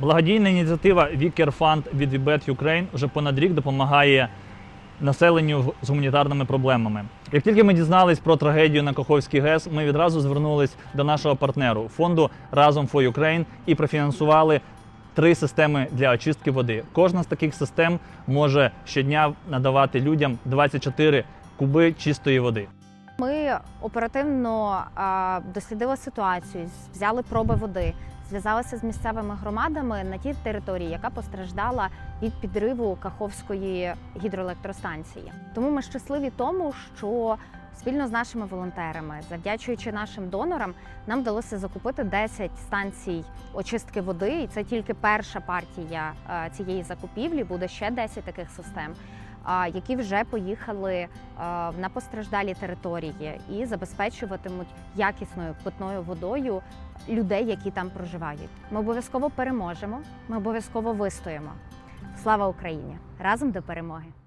Благодійна ініціатива Vicker Fund від Вібет Ukraine вже понад рік допомагає населенню з гуманітарними проблемами. Як тільки ми дізнались про трагедію на Каховській ГЕС, ми відразу звернулись до нашого партнеру фонду Разом for Ukraine і профінансували три системи для очистки води. Кожна з таких систем може щодня надавати людям 24 куби чистої води. Ми оперативно дослідили ситуацію, взяли проби води, зв'язалися з місцевими громадами на тій території, яка постраждала від підриву Каховської гідроелектростанції. Тому ми щасливі тому, що спільно з нашими волонтерами, завдячуючи нашим донорам, нам вдалося закупити 10 станцій очистки води, і це тільки перша партія е, цієї закупівлі. Буде ще 10 таких систем які вже поїхали е, на постраждалі території і забезпечуватимуть якісною питною водою людей, які там проживають. Ми обов'язково переможемо. Ми обов'язково вистоїмо. Слава Україні! Разом до перемоги!